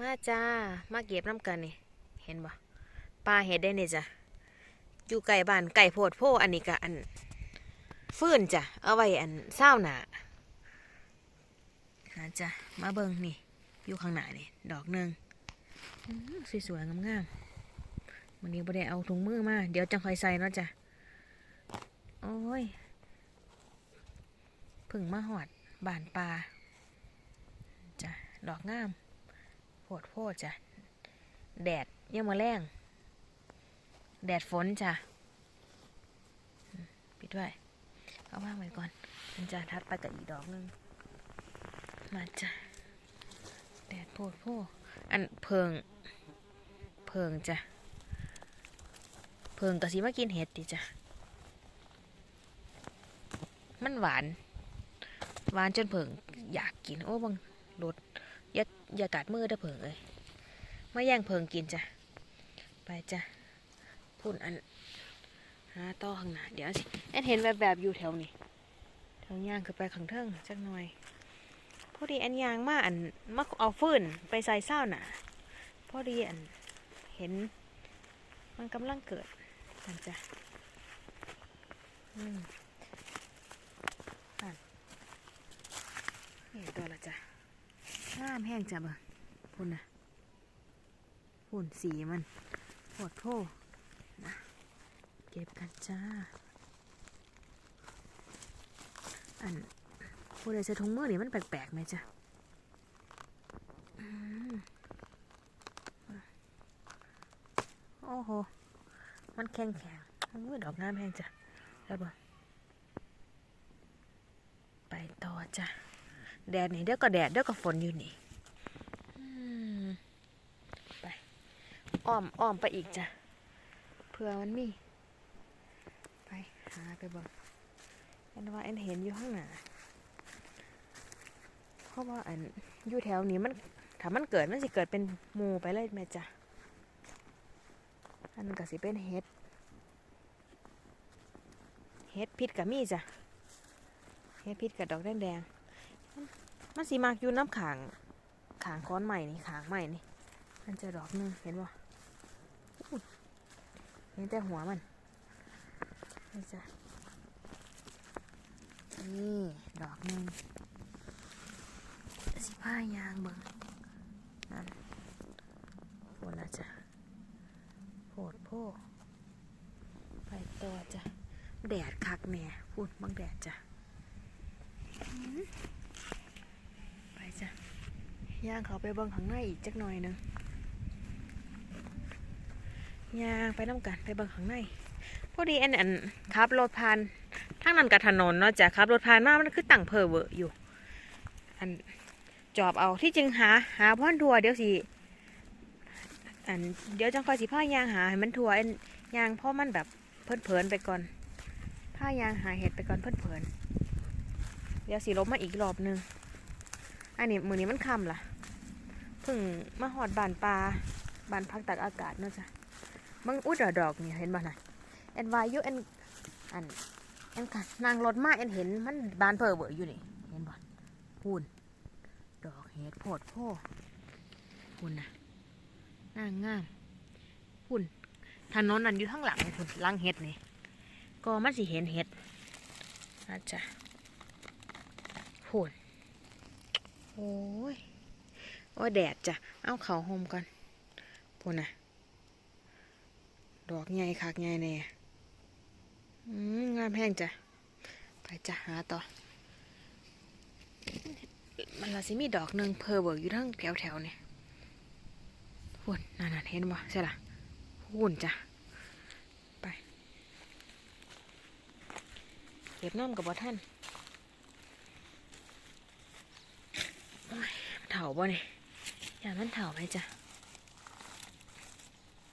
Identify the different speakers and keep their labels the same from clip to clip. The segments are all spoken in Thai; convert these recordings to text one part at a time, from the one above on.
Speaker 1: มาจ้า มาเก็บน้ำกันนี่ เห็นบ่ปลาเห็ดได้เนี่จ้ะ อยู่ไก่บ้านไก่โพดโพอันนี้ก็อัน ฟื้นจ้ะ เอาไว้อันเศร้าหนานะจ้ะ มาเบิงนี่ อยู่ข้างหน้านี่ ดอกหนึ่งสวยๆงามๆวันนี้บ่ได้เอาถุงมือมา เดี๋ยวจังคอยใส่เนาะจ้ะ โอ้ยพึ่งมาหอดบานปลาจ้ะ ดอกงาม ดโพดจ้ะ แดดยังมาแรงแดดฝนจ้ะปิดไว้เอาว่างไว้ก่อนมันจะทัดไปกับอีกดอกนึง มาจ้ะ แดดโพดโพดอันเพิง เพิงจ้ะ เพิงกะสิมากินเห็ดดิจ้ะ มันหวาน หวานจนเพิงอยากกิน โอ้บัง อย่าอย่ากัดมือเด้อเพิงเอ้ยมาแย่งเพิงกินจ้ะ ไปจ้ะพุ่นอันหาต่อข้างหน้าเดี๋ยวสิแอนเห็นแบบแบบอยู่แถวนี้แถวย่างขึ้นไปข้างเทิงจักหน่อยพอดีอันยางมาอันมาเอาฟืนไปใส่เศร้าหน่ะพอดีอันเห็น มันกำลังเกิดนั่นจ้ะอืมนั่นนี่ตัวละจ้ะ งามแห้งจ้ะเบิ่งพุ่นนะหุ่นสีมันโหดโพนะเก็บกันจ้า อันผู้ใดใส่ถุงมือนี่มันแปลกๆไหมจ้ะโอ้โห มันแข็งแข็งๆอุ้ยดอกงามแพงจ้ะแล้วบ่ไปต่อจ้ะ แดดนี่เดี๋ยวก็แดดเดี๋ยวก็ฝนอยู่นี่อืมอ้อมอ้อมไปอีกจ้ะเผื่อมันมี ไปหาไปเบ่งอันว่าอันเห็นอยู่ข้างหน้าเพราะว่าอันอยู่แถวนี้มันถ้ามันเกิดมันสิเกิดเป็นหมูไปเลยแม่จ้ะอันนั้นก็สิเป็นเห็ดเห็ดพิษกับมีจ้ะเห็ดพิษกับดอกแดงๆ มันสีมากอยู่น้ำขางขางค้อนใหม่นี่ขางใหม่นี่ มันจะดอกหนึงเห็นบ่เห็นแต่หัวมันนี่จ้ะนี่ดอกหนึ่งสิผ้ายางเบิ่งนั่นโพดนะจ้ะโพดโพไปต่อจ้ะแดดคักแหน่พูดบังแดดจ้ะอื้อไปจ้ะ ย่างเขาไปเบิ่งข้างในอีกจักหน่อยหนึงย่างไปน้ำกันไปเบิ่งข้างในพอดีอันอันขับรถผ่านทางนั้นกับถนนเนาะจ้ะขับรถผ่านมามันคือตั้งเพอเวอร์อยู่ อันจอบเอาที่จริงหาหาพ่อนทัวเดี๋ยวสิอันเดี๋ยวจังคอยสิผ้ายางหาให้มันทัวอันยางพราะมันแบบเพลินเพลินไปก่อนผ้ายางหาเห็ดไปก่อนเพลินเพลินเดี๋ยวสิลบมาอีกรอบหนึง อันนี้มือนี้มันคำล่ะเพิ่งมาหอดบานปลาบานพักตักอากาศเนาะจ้ะมึงอุดดดอกนี่เห็นบ่น่ะแอนวายุแอนอันแอนค่ะนางรถมาแอนเห็นมันบานเพอเบอร์อยู่นี่เห็นบ่พูนดอกเห็ดโพดโพพูนนะนางงามพูนถนนนั่นอยู่ข้างหลังพูนหลังเห็ดนี่ก็มันสิเห็นเห็ดอาจจะพูน อ้ย โอ้ยแดดจ้ะ เอาเขาห่มกันพูนะดอกใหญ่คักใหญ่แน่อืมงามแห้งจ้ะ ไปจ้ะหาต่อ มันละสิมีดอกหนึ่งเพอเบิกอยู่ทั้งแถวแถวๆนี่หุ่นนั่นนะเห็นบ่ใช่ล่ะหุ่นจ้ะ ไป เก็บน้ำกับบ่ท่านโอ้ยมัน เถาบ่เนี่ยอย่ามันเถาไหมจ้ะ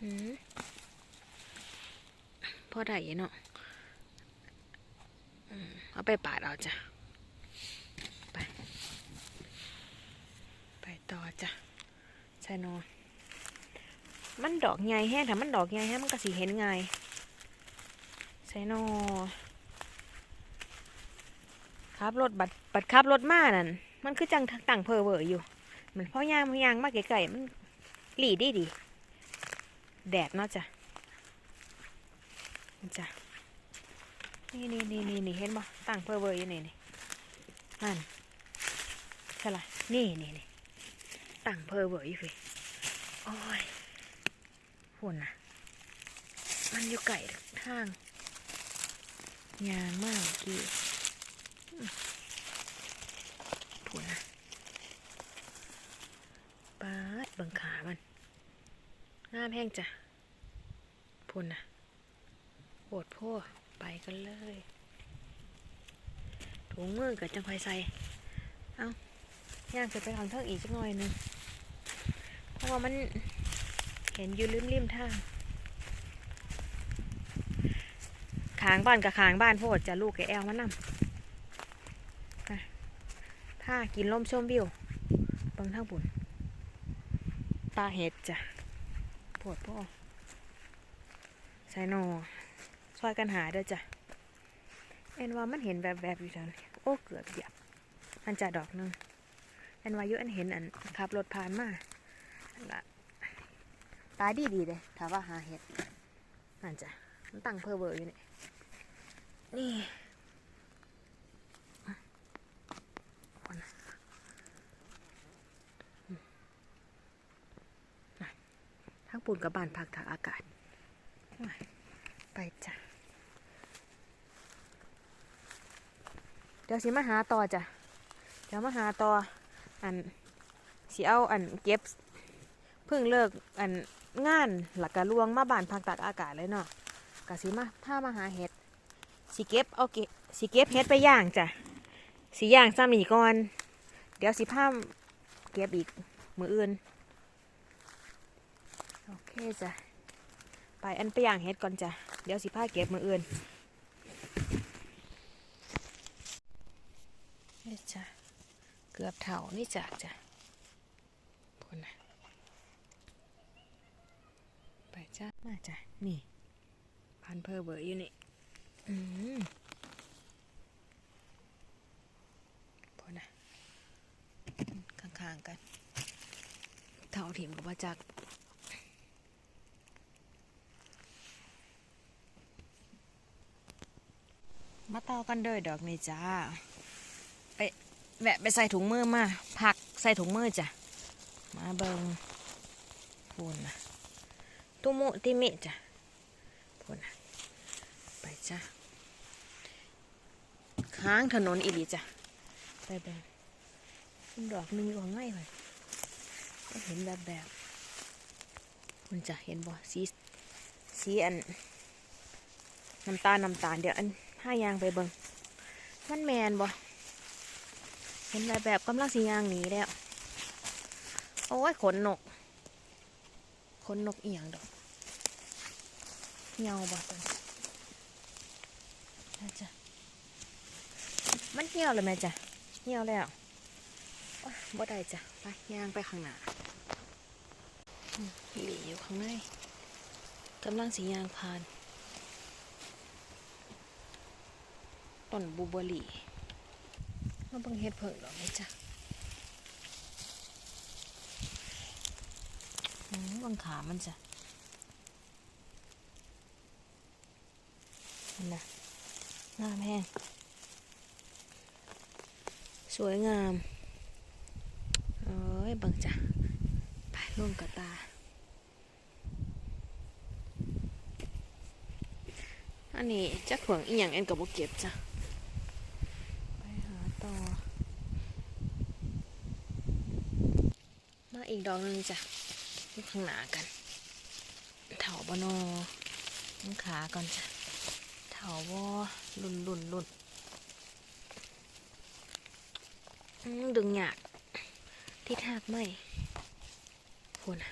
Speaker 1: อืมพอได้ยู่เนาะเอาไปปาดเอาจ้ะ ไป ไปต่อจ้ะใช่นอนมันดอกใหญ่แห้งถ้ามันดอกใหญ่แห้งมันก็สีเห็นไงใช่นอครับรถบัดบัดขับรถมานั่น มันคือจังตั้งเพอเวอร์อยู่ มันพ่อย่างมันย่างมากไกลๆมันหลีดีดี แดดเนาะจ้ะจ้ะนี่นี่นี่นี่นี่เห็นบ่ตั้งเพอเวอร์อยู่นี่นี่นั่นใช่ละนี่นี่นี่ตั้งเพอเวอร์อยู่ฟิโอ้ยหุ่นนะมันอยู่ไก่ทางยางมากเมื่อกี้ อืมหุ่นะปาดเบังขามันงามแห้งจ้ะพุ่นะโหดพ่อไปกันเลย ถุงมือกับจังไฟใส่ เอาย่างจะไปทางเทิงอีกสักหน่อยนึงเพราะว่ามันเห็นอยู่ริมริมทางขางบ้านกับขางบ้านโพดจะลูกแกแอลมานำไป ถ้ากินล่มชมวิวเบังทางปุ่นปลาเห็ดจ้ะปวดพ่อใส่นอช่วยกันหาเด้อจ้ะเอนว่ามันเห็นแบบแบบอยู่จังโอ้เกือบเหยียบอันจ่าดอกหนึงเอนว่ายุอันเห็นอันขับรถผ่านมาละตายดีดีเลยถ้าว่าหาเห็ดนั่นจ้ะมันตั้งเพอเบอร์อยู่นี่นี่อะคนน่ะอืมน่ะ ทั้งปูนกับบ้านพักถากอากาศ ไปจ้ะ เดี๋ยวสิมาหาต่อจ้ะ เดี๋ยวมาหาต่อ อันสิเอาอันเก็บเพิ่งเลิกอันงานหลักกะลวงมาบ้านพักตากอากาศเลยเนาะกะสิมาถ้ามาหาเห็ดสิเก็บเอาเก็บสิเก็บเห็ดไปย่างจ้ะสิย่างซ้ำอีกก่อน เดี๋ยวสิพาเก็บอีกมืออื่น โอเคจ้ะ ไปอันไปย่างเห็ดก่อนจ้ะ เดี๋ยวสิพาเก็บมืออื่นนี่จ้ะ เกือบเท่านี่จ้ะจ้ะพูนนะไปจ้ะ มาจ้ะ นี่พันเพอเบอร์อยู่นี่ อืมพูนนะข้างๆกัน เท่าถิ่มกับว่าจัก มาต่อกันเด้อดอกนี่จ้า ไปแวะไปใส่ถุงมือมา ผักใส่ถุงมือจ้ะ มาเบิงพูนนะตุมุติมิจ้ะพูนนะไปจ้ะค้างถนนอีหลีจ้ะ ไปเบิงดอกนึงอยู่ข้างในเลยก็เห็นแบบแบบคุณจะเห็นบ่สีสีอันน้ำตาลน้ำตาลเดี๋ยวอัน ห้ายางไปเบิงมันแมนบ่เห็นแบบแบบกำลังสียางหนีแล้ว โอ้ยขนนก ขนนกเอียงดอกเหี่ยวบ่ตันนะจ๊ะมันเหี่ยวเลยไหมจ๊ะเหี่ยวแล้วบ่ได้จ้ะไปย่างไปข้างหน้าหลีอยู่ข้างในกำลังสียางผ่าน ต้นบูเบอรี่มาเบิ่งเฮ็ดเพิ่งดอกนี้จ้ะบังขามันจ้ะนั่นนะงามแห้งสวยงาม เอ้ยบังจ้ะไปร่วมกับตา อันนี้จักเผืองอีหยังเอ็นกับบุเก็บจ้ะ ไปหาต่อ มา อีกดอกหนึงจ้ะอยู่ข้างหน้ากัน เถาบโนอน้ำขาก่อนจ้ะเถาบอลุ่นลุ่นลุ่นดึงหยาดที่ทากไม่พูนะ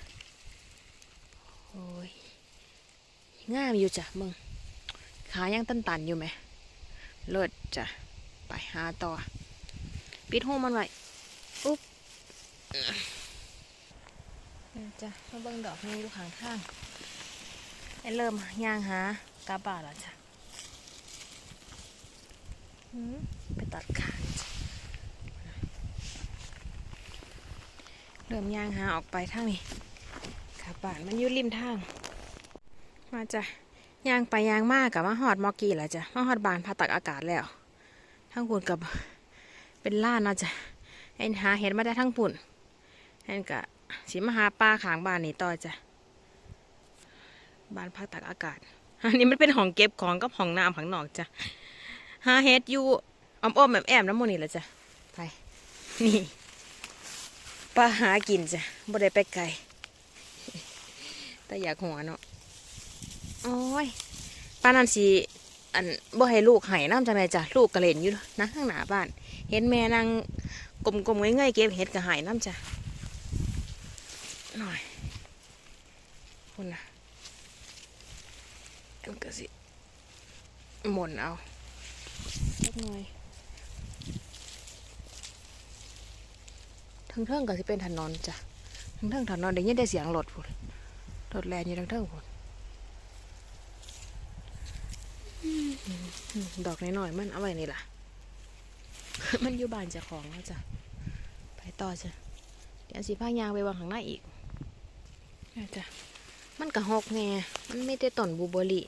Speaker 1: โอ้ยงามอยู่จ้ะมึง ขายังตันตันๆอยู่ไหม เลิศจ้ะ ไปหาต่อ ปิดหูมันไว้ อุ๊บ นี่จ้ะมาเบิ่งดอกนี้อยู่ข้างทางไอ้เริ่มย่างหากาบาแล้วจ้ะไปตัดขาเริ่มย่างหาออกไปทางนี้ค่ะบานมันอยู่ริมทาง มาจ้ะย่างไปย่างมากกับมาหอดมอกี้แหละจ้ะมาหอดบานพาตักอากาศแล้วทั้งปุ่นกับเป็นล้านนะจ้ะเอ็นหาเห็ดมาได้ทั้งปุ่นเอ็นกะ สิมาหาปลาขางบ้านนี่ต่อจ้ะบ้านพักตักอากาศ อันนี้มันเป็นห้องเก็บของกับห้องน้ำข้างนอกจ้ะหาเห็ดอยู่อ้อมๆแบบแอมๆน้ำมันนี่แหละจ้ะไปนี่ปลาหากินจ้ะบ่ได้ไปไกลแต่อยากหัวเนาะโอ้ยป้านันสีอันบ่ให้ลูกไห้น้ำจังไดจ้ะลูกกระเล่นอยู่นะข้างหน้าบ้าน เห็นแม่นั่งกลมๆเงยๆเก็บเห็ดกระหายน้ำจ้ะ หน่อยคุณนะอันก็สิหม่นเอาเล็กน้อยทั้งเทิงก็สิเป็นถนนจ้ะทั้งเทิงถนนได้ยินได้เสียงรถพุ่นรถแลนอยู่ทั้งเทิงพุ่นดอกน้อยๆมันเอาไว้นี่ล่ะ มันอยู่บ้านเจ้าของแล้วจ้ะไปต่อจ้ะเดี๋ยวสิพายางไปวางข้างหน้าอีก นี่จ้ะมันกะหกแน่มันไม่ได้ต้นบูเบอร์รี่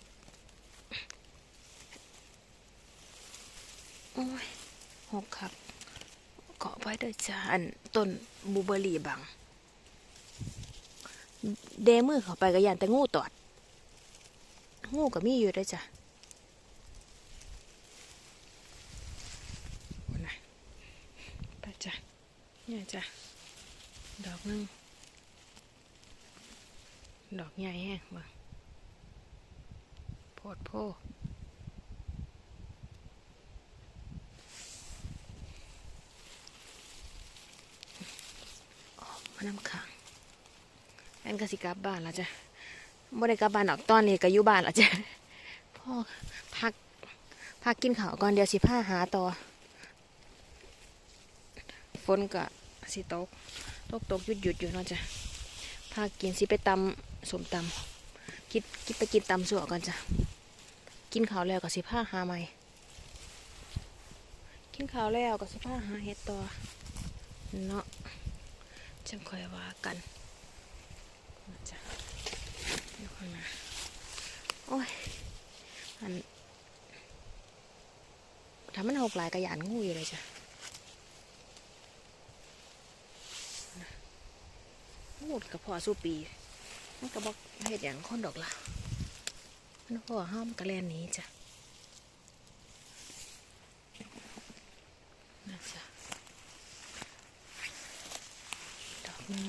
Speaker 1: โอ้ยหกครับเกาะไว้ด้วยจ้ะอันต้นบูเบอร์รี่บัง เดมือเข้าไปก็ยันแต่งูตอด งูก็มีอยู่ด้วยจ้ะไปจ้ะเนี่ยจ้ะดอกนึง ดอกใหญ่แห้งเบิ่งโพดโพออกมาน้ำขังแอนก็สิกลับบ้านล้วจ้ะบ่ได้กลับบ้านดอกตอนนี้ก็อยู่บ้านล้วจ้ะพ่อพักพักกินข้าวก่อนเดี๋ยวสิพาหาต่อฝนก็สิตกตกตกหยุดหยุดอยู่เนาะจ้ะพากินสิไปตำ สมตำคิดคิดไปกินตำสัวก่อนจ้ะ กินข้าวแล้วก็สิพาหาใหม่ กินข้าวแล้วก็สิพาหาเห็ดต่อ เนาะจังค่อยว่ากันจ้ะเดี๋ยวค่อยมาโอ้ยอันถ้ามันหกหลายกระยานงูอยู่เลยจ้ะพูดกับพ่อสู้ปี มันก็บอกเหตุอย่างคนดอกละมันพ่อห้ามกระแลนนี้จ้ะน่าจะดอกนึง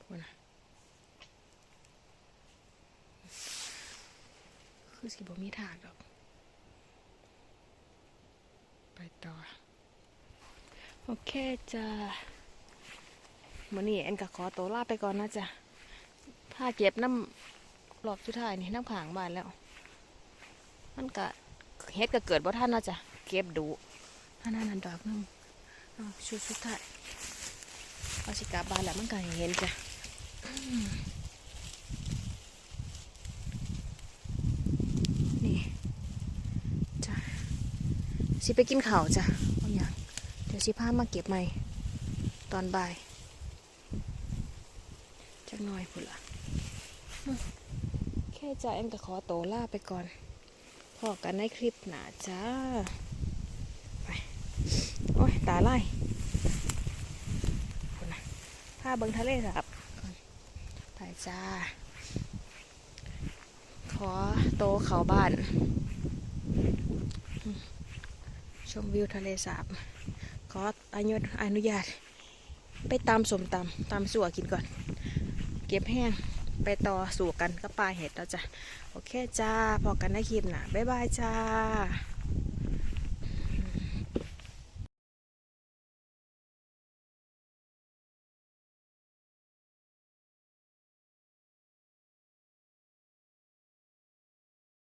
Speaker 1: พูนะคือสิบ่มีถาดดอก ไปต่อ โอเคจ้ะ มื่อนี้แอนก็ขอตัวลาไปก่อนนะจ๊ะถ้าเก็บน้ำรอบสุดท้ายนี่น้ำขางบานแล้ว มันก็เฮ็ดก็เกิดบ่ท่านเนาะจ้ะเก็บดูอันนั้นอันดอกหนึงเอาชุดสุดท้ายเอาสิกลับบานแล้วมันก็เห็นจ้ะอืมนี่จ้ะสิไปกินข้าวจ้ะเอาอย่างเดี๋ยวสิพามาเก็บใหม่ตอนบ่าย จักหน่อยพุ่นละแค่จะแอมก็ขอโตวลาไปก่อนพอกันในคลิปหนาจ้า ไป โอ้ย ตาไล่พุ่นนะพาเบิงทะเลสาบก่อนไปจ้า ขอโตเขาบ้าน ชมวิวทะเลสาบ ขออนุญาต ไปตามสมตำตามสัวกินก่อน เก็บแห้งไปต่อสู่กันก็ปลาเห็ดแล้วจ้ะ โอเคจ้าพอกันในคลิปนะบ๊ายบายจ้า